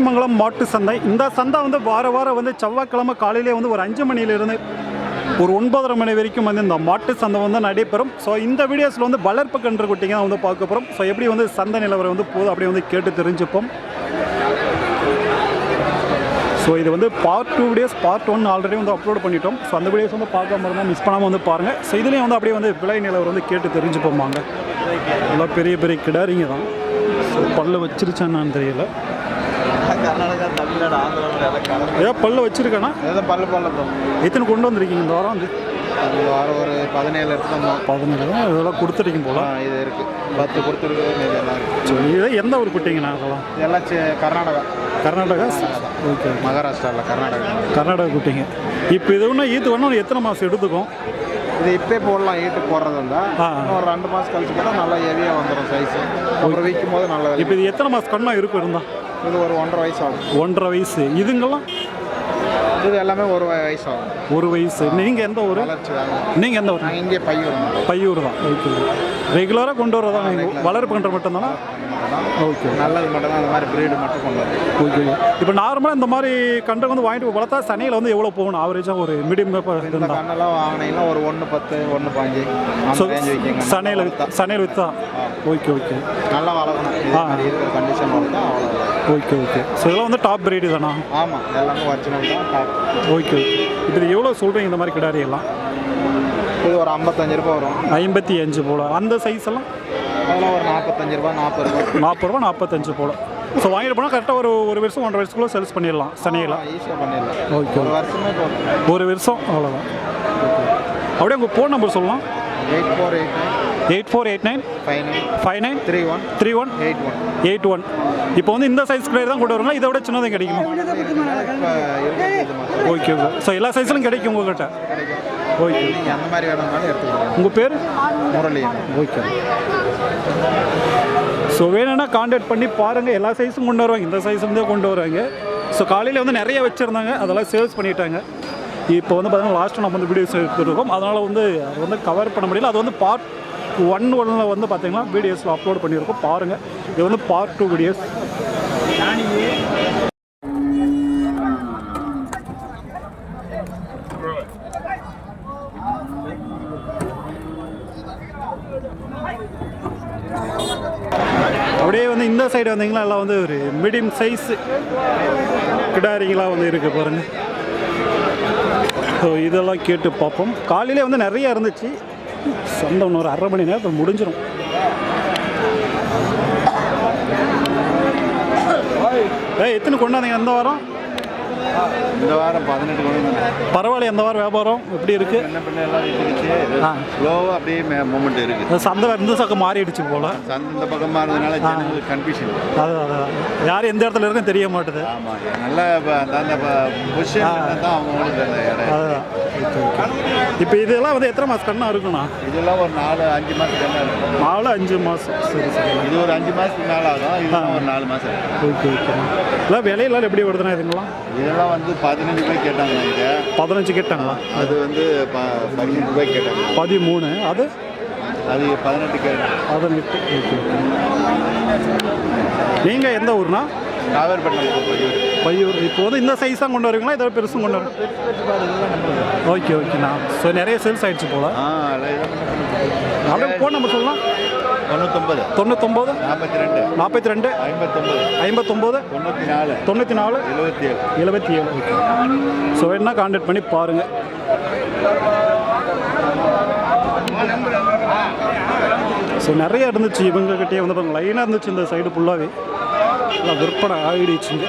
காரியமங்கலம் மாட்டு சந்தை. இந்த சந்தை வந்து வார வாரம் வந்து செவ்வாய்க்கிழமை காலையிலே வந்து ஒரு அஞ்சு மணியிலிருந்து ஒரு ஒன்பதரை மணி வரைக்கும் வந்து இந்த மாட்டு சந்தை வந்து நடைபெறும். ஸோ இந்த வீடியோஸில் வந்து வளர்ப்பு கன்று குட்டிங்க தான் வந்து பார்க்க போகிறோம் ஸோ எப்படி வந்து சந்தை நிலவரம் வந்து போதும் அப்படியே வந்து கேட்டு தெரிஞ்சுப்போம். ஸோ இது வந்து part two videos part one already வந்து அப்லோட் பண்ணிட்டோம். ஸோ அந்த வீடியோஸ் வந்து பார்க்காம இருந்தால் மிஸ் பண்ணாமல் வந்து பாருங்கள் ஸோ இதுலேயும் வந்து அப்படியே வந்து விலை நிலவரம் வந்து கேட்டு தெரிஞ்சுப்போம் வாங்க. நல்லா பெரிய பெரிய கிடாரிங்க தான். ஸோ பல்ல வச்சிருச்சான்னு தெரியல. கர்நாடகா தமிழ்நாடு ஆந்திராவில் ஏதோ பல்லு வச்சிருக்கானா? ஏதோ பல்லு பல்ல எத்தனை கொண்டு வந்திருக்கீங்க இந்த வாரம் வந்து? வாரம் ஒரு பதினேழு எடுத்துட்டோம் பதினேழு. தான் இதெல்லாம் கொடுத்துருக்கீங்க போல. இது இருக்கு. பத்து கொடுத்துருக்கு இது எந்த ஊர் குட்டிங்கண்ணா அதெல்லாம்? இதெல்லாம் கர்நாடகா. கர்நாடகா? ஓகே மகாராஷ்டிராவில் கர்நாடகா. கர்நாடகா குட்டிங்க. இப்போ இது ஒன்று ஈத்து வேணும் எத்தனை மாதம் எடுத்துக்கும்? இது இப்பே போடலாம் ஈட்டு போடுறது இருந்தா ஆ. இன்னும் ஒரு ரெண்டு மாதம் கழிச்சு போட்டால் நல்லா ஹெவியாக வந்துடும் சைஸ் அப்புறம் விற்கும் போது நல்லா இப்போ இது எத்தனை மாதம் கண்ணா இருக்கும் இருந்தா? இது ஒரு ஒன்றரை வயசு ஆகும் ஒன்றரை வயசு. இதுங்கெல்லாம் இது எல்லாமே ஒரு வயசு ஆகும் ஒரு வயசு. நீங்கள் எந்த ஊர்? வளர்ச்சி நீங்கள் எந்த ஊர்? நாங்கள் இங்கே பையூர் பையூர் தான். ஓகே ரெகுலராக கொண்டு வரதா நீங்கள் வளர்ப்பு பண்ணுற மட்டும்தானா? ஓகே நல்லது மட்டும் தான் அந்த மாதிரி பிரீடு மட்டும் கொண்டு வரும் ஓகே இப்போ நார்மலாக இந்த மாதிரி கண்டை வந்து வாங்கிட்டு வளர்த்தா சனையில் வந்து எவ்வளோ போகணும்? ஆவரேஜாக ஒரு மீடியம் இந்த கண்ணெல்லாம் வாங்கினீங்கன்னா ஒரு ஒன்று பத்து ஒன்று பாஞ்சு ஸோ சனையில் வித்தா சனையில் வித்தா? ஓகே ஓகே நல்லா வளர்க்கணும் ஆ. கண்டிஷன் வளர்த்தா அவ்வளோ ஓகே ஓகே ஸோ இதெல்லாம் வந்து டாப் பிரீடு தானா? ஆமாம் எல்லாமே ஒரிஜினல் தான் டாப் ஓகே ஓகே இப்போ இது எவ்வளோ சொல்கிறீங்க இந்த மாதிரி கிடாரி எல்லாம்? இது ஒரு ஐம்பத்தஞ்சு ரூபா வரும். ஐம்பத்தி அஞ்சு போல். அந்த சைஸ் எல்லாம்? அதெல்லாம் ஒரு நாற்பத்தஞ்சு ரூபா நாற்பது ரூபா நாற்பது ரூபா நாற்பத்தஞ்சு போல். ஸோ வாங்கிட்டு போனால் கரெக்டாக ஒரு ஒரு வருஷம் ஒன்றரை வருஷத்துக்குள்ளே சேல்ஸ் பண்ணிடலாம் சனையில். ஈஸியாக பண்ணிடலாம். ஓகே ஒரு வருஷமே ஒரு வருஷம் அவ்வளோதான் அப்படியே உங்கள் ஃபோன் நம்பர் சொல்லலாம். Eight four eight eight four eight nine five nine five nine three one three one eight one eight one இப்போ வந்து இந்த சைஸ் கிடையாது தான் கொண்டு வருங்களா இதை விட சின்னதும் கிடைக்குமா? ஓகே ஓகே ஸோ எல்லா சைஸ்லையும் கிடைக்கும் உங்கள்கிட்ட? ஓகே அந்த மாதிரி வேணும்னாலும் எடுத்துக்கலாம் உங்கள் பேர்? முரளி. ஓகே ஸோ வேணும்னா காண்டாக்ட் பண்ணி பாருங்கள் எல்லா சைஸும் கொண்டு வருவாங்க. இந்த சைஸ் வந்து கொண்டு வருவாங்க. ஸோ காலையில் வந்து நிறைய வச்சுருந்தாங்க. அதெல்லாம் சேல்ஸ் பண்ணிட்டாங்க. இப்போ வந்து பார்த்தீங்கன்னா லாஸ்ட்டு நம்ம வந்து வீடியோஸ் எடுத்துருக்கோம் அதனால் வந்து அது வந்து கவர் பண்ண முடியல. அது வந்து பார்ட் ஒன் ஒன்னில் வந்து பார்த்தீங்கன்னா வீடியோஸில் அப்லோட் பண்ணியிருக்கோம். பாருங்கள் இது வந்து பார்ட் டூ வீடியோஸ் அப்படியே வந்து இந்த சைடு வந்தீங்களா எல்லாம் வந்து ஒரு மீடியம் சைஸ் கிடாரிங்களாக வந்து இருக்குது பாருங்கள் ஸோ இதெல்லாம் கேட்டு பார்ப்போம். காலையிலே வந்து நிறைய இருந்துச்சு. சந்தை ஒரு அரை மணி நேரத்தில் முடிஞ்சிடும் ஏய் எத்தனை கொண்டாந்தீங்க? எந்த வாரம்? இந்த வாரம் பதினெட்டு கொண்டு பரவாயில்ல எந்த வாரம் வியாபாரம் எப்படி இருக்குது என்ன பண்ண எல்லாம் ஸ்லோவாக அப்படியே மூமெண்ட் இருக்குது இந்த சந்தை இந்த சக்கம் மாறிடுச்சு போல். சந்தை இந்த பக்கமாக இருந்ததுனால ஜனங்களுக்கு கன்ஃபியூஷன் அது அதான் யார் எந்த இடத்துல இருக்குன்னு தெரிய மாட்டுது. ஆமாம் நல்லா அந்த பொசிஷன் தான் அவங்களுக்கு அதுதான் இப்போ இதெல்லாம் வந்து எத்தனை மாதம் கண்ணா இருக்குண்ணா இதெல்லாம் ஒரு நாலு அஞ்சு என்ன இருக்கும். நாலு அஞ்சு மாதம் சரி சரி. இது ஒரு அஞ்சு மாதத்துக்கு மேலே ஆகும். இதெல்லாம் ஒரு நாலு மாதம் ஓகே ஓகே எல்லாம் விலையெல்லாம் எப்படி வருதுண்ணா இதுங்களாம் இதெல்லாம் வந்து பதினஞ்சு ரூபாய் கேட்டாங்க இங்கே. பதினஞ்சு கேட்டாங்களா அது வந்து ப பதினஞ்சு ரூபாய் கேட்டாங்க. பதிமூணு. அது? அது பதினெட்டு கேட்டாங்க. பதினெட்டு. ஓகே நீங்கள் எந்த ஊர்னா காவேரிப்பட்டினம் பையூர் இப்போ வந்து இந்த சைஸ் தான் கொண்டு வருவீங்களா? இதை பெருசும் கொண்டு வரும் ஓகே ஓகேண்ணா ஸோ நிறைய சேல்ஸ் ஆயிடுச்சு போல. அப்படியே ஃபோன் நம்பர் சொல்லலாம் தொண்ணூத்தொம்பது தொண்ணூத்தொம்பது நாற்பத்தி ரெண்டு நாற்பத்தி ரெண்டு ஐம்பத்தொம்பது ஐம்பத்தொம்போது தொண்ணூற்றி நாலு தொண்ணூற்றி நாலு எழுபத்தி ஏழு எழுபத்தி ஏழு ஸோ வேணா காண்டாக்ட் பண்ணி பாருங்கள் ஸோ நிறைய இருந்துச்சு இவங்ககிட்டயே வந்து பாருங்க. லைனாக இருந்துச்சு இந்த சைடு ஃபுல்லாகவே விற்பனை ஆகிடுச்சுங்க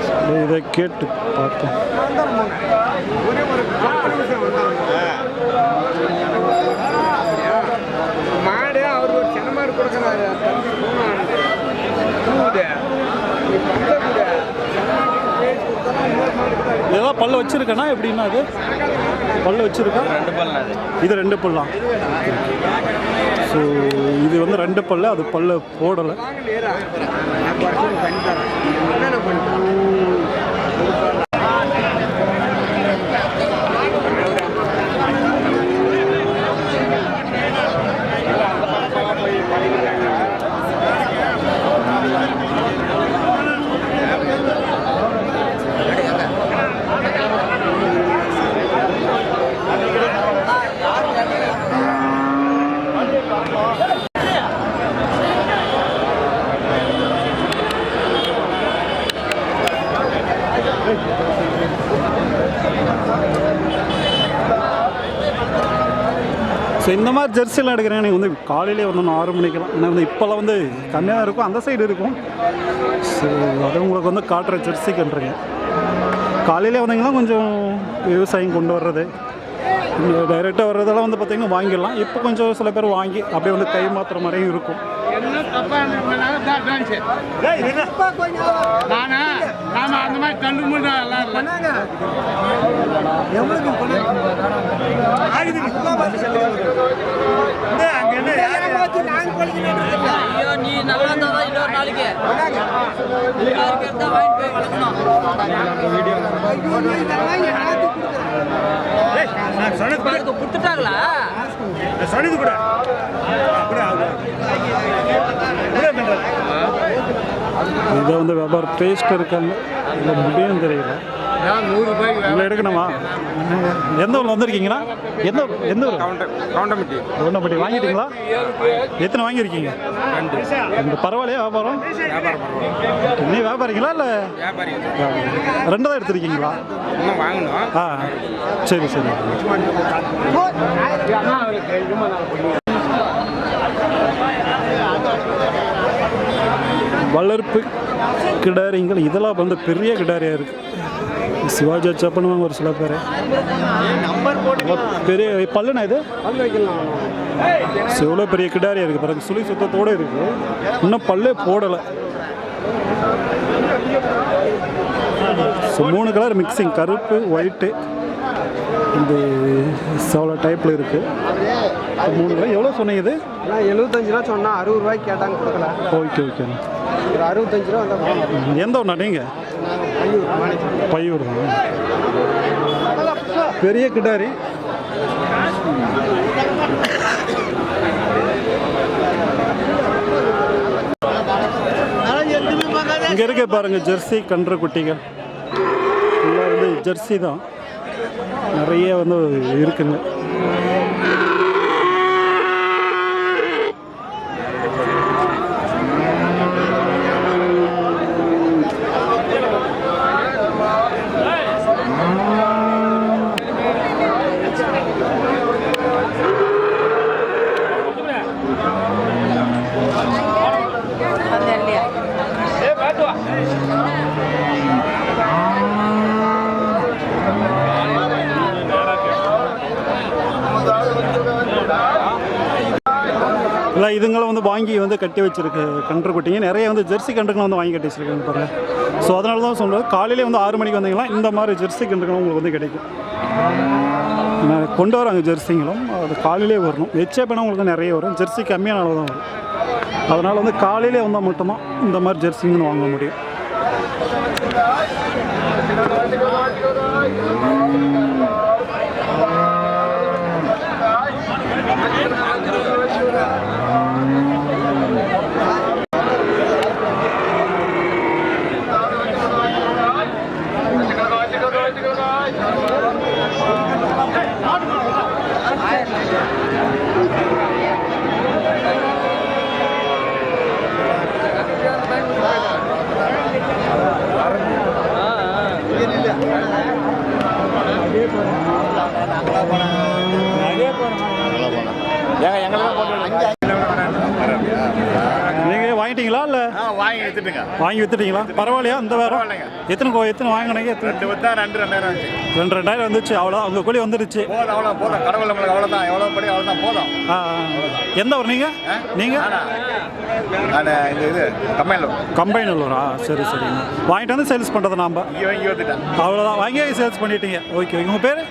So, இதை கேட்டு பார்த்தோம் மாடு அவர் ஒரு சென்னமாடு கொடுக்கறாரு. இதெல்லாம் பல்லு வச்சிருக்கேனா எப்படின்னா அது? பல்லு வச்சிருக்கா? ரெண்டு பல்லு? இது ரெண்டு பல்லாம் ஸோ இது வந்து ரெண்டு பல்லு அது பல்லு போடலை. ஸோ இந்த மாதிரி ஜெர்சிலாம் எடுக்கிறேன். நீங்கள் வந்து காலையிலே வரணும் ஆறு மணிக்கெல்லாம் ஏன்னா வந்து இப்போல்லாம் வந்து கம்மியாக இருக்கும். அந்த சைடு இருக்கும். ஸோ அது உங்களுக்கு வந்து காட்டுற ஜெர்சி கன்றுங்க காலையிலே வந்தீங்கன்னா கொஞ்சம் விவசாயம் கொண்டு வர்றது டைரெக்டாக வர்றதெல்லாம் வந்து பார்த்திங்கன்னா வாங்கிடலாம். இப்போ கொஞ்சம் சில பேர் வாங்கி அப்படியே வந்து கை மாற்றுற மாதிரியும் இருக்கும். நானா நாம அந்த மாதிரி தள்ளு முள்ளு எல்லாம் இல்லை. ஐயோ நீ நல்லா இருந்தா தான் இன்னொரு நாளைக்கு. நல்லா இருக்கிறதா வாங்கிட்டு போய் வளர்க்கணும். பாருங்க கொடுத்துட்டாங்களா? இதை வந்து வியாபாரம் பேஸ்ட் இருக்காங்க இல்லை? முடியும் தெரியல. உங்களை எடுக்கணுமா? எந்த ஊரில் வந்திருக்கீங்களா? எந்த எந்த ஊர்? கவுண்டமிட்டி ஒன்றப்பட்டி வாங்கிட்டீங்களா? எத்தனை வாங்கியிருக்கீங்க? ரெண்டு. பரவாயில்லையா வியாபாரம்? இன்னும் வியாபாரிங்களா இல்லை? வியாபாரி ரெண்டு தான் எடுத்திருக்கீங்களா ஆ. சரி சரி. வளர்ப்பு கிடாரிங்கள் இதெல்லாம் வந்து பெரிய கிடாரியாக இருக்குது சிவாஜி வச்சா பண்ணுவாங்க ஒரு சில பேர். பெரிய பல்லுண்ணா இது? எவ்வளோ பெரிய கிடாரியாக இருக்குது பாருங்க சுழி சுத்தத்தோடு இருக்குது இன்னும் பல்லே போடலை. ஸோ மூணு கலர் மிக்சிங் கருப்பு ஒயிட்டு இந்த சவள டைப்பில் இருக்குது மூணு கலர் எவ்வளோ சொன்னீங்க இது? எழுபத்தஞ்சு ரூபா சொன்னா அறுபது ரூபாய்க்கு கேட்டாங்க கொடுக்கல. ஓகே ஓகே ஒரு அறுபத்தஞ்சு ரூபா வந்தால் எந்த ஊர்ண்ணா நீங்கள் பையூர் தான்? பெரிய கிடாரி இங்கே இருக்க பாருங்க ஜெர்சி கன்று குட்டிகள். ஃபுல்லாக வந்து ஜெர்சி தான். நிறைய வந்து இருக்குங்க இல்லை இதுங்களும் வந்து வாங்கி வந்து கட்டி வச்சிருக்கு கன்று குட்டிங்க. நிறைய வந்து ஜெர்சி கன்றுகளை வந்து வாங்கி கட்டி வச்சிருக்காங்க பாருங்கள் ஸோ அதனால தான் சொல்கிறேன் காலையிலே வந்து ஆறு மணிக்கு வந்தீங்கன்னா இந்த மாதிரி ஜெர்சி கன்றுகளும் உங்களுக்கு வந்து கிடைக்கும். கொண்டு வராங்க ஜெர்சிங்களும். அது காலையிலே வரணும். எச்சேப்பனா உங்களுக்கு நிறைய வரும். ஜெர்சி கம்மியான அளவு தான் வரும். அதனால் வந்து காலையிலே வந்தால் மட்டும்தான் இந்த மாதிரி ஜெர்சிங்கன்னு வாங்க முடியும். நீங்கள் வாங்கிட்டீங்களா இல்லை? வாங்கி எடுத்துட்டுங்க வாங்கி வித்துட்டீங்களா? பரவாயில்லையா? இந்த வாரம். எத்தனை கோ எத்தனை வாங்கினீங்க? ரெண்டு வித்தா ரெண்டு ரெண்டாயிரம் ரெண்டு ரெண்டாயிரம் வந்துச்சு. அவ்வளோ உங்கள் கூலி வந்துருச்சு. போதும் அவ்வளோ போதும். கடவுள் நம்மளுக்கு அவ்வளோதான் எவ்வளோ படி அவ்வளோதான் போதும். ஆ. எந்த ஊர் நீங்கள் நீங்கள் நானா? இந்த இது கம்மையில் கம்பைனூரா சரி சரி. வாங்கிட்டு வந்து சேல்ஸ் பண்ணுறது நாம். இங்கே வாங்கி வந்துட்டேன் அவ்வளோதான் வாங்கி சேல்ஸ் பண்ணிட்டீங்க. ஓகே உங்கள் பேர்?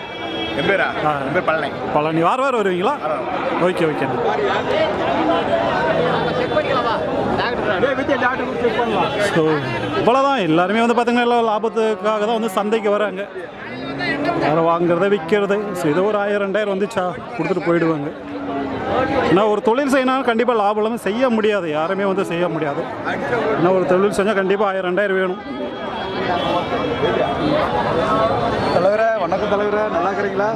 என் பேரா? ஆ. என் பேர் பழனி. பழனி. வார வாரம் வருவீங்களா? Okay okay. ஸோ இவ்வளோதான் எல்லாருமே வந்து பார்த்தீங்கன்னா எல்லாம் லாபத்துக்காக தான் வந்து சந்தைக்கு வராங்க. வேறு வாங்குறத விற்கிறது. ஸோ ஏதோ ஒரு ஆயிரம் ரெண்டாயிரம் வந்துச்சா? கொடுத்துட்டு போயிடுவாங்க. ஏன்னா ஒரு தொழில் செய்யணும் கண்டிப்பாக லாபம் இல்லாமல் செய்ய முடியாது. யாருமே வந்து செய்ய முடியாது. ஏன்னா ஒரு தொழில் செஞ்சால் கண்டிப்பாக ஆயிரம் ரெண்டாயிரம் வேணும். தலைவரே வணக்கம் தலைவரே நல்லா இருக்கிறீங்களா?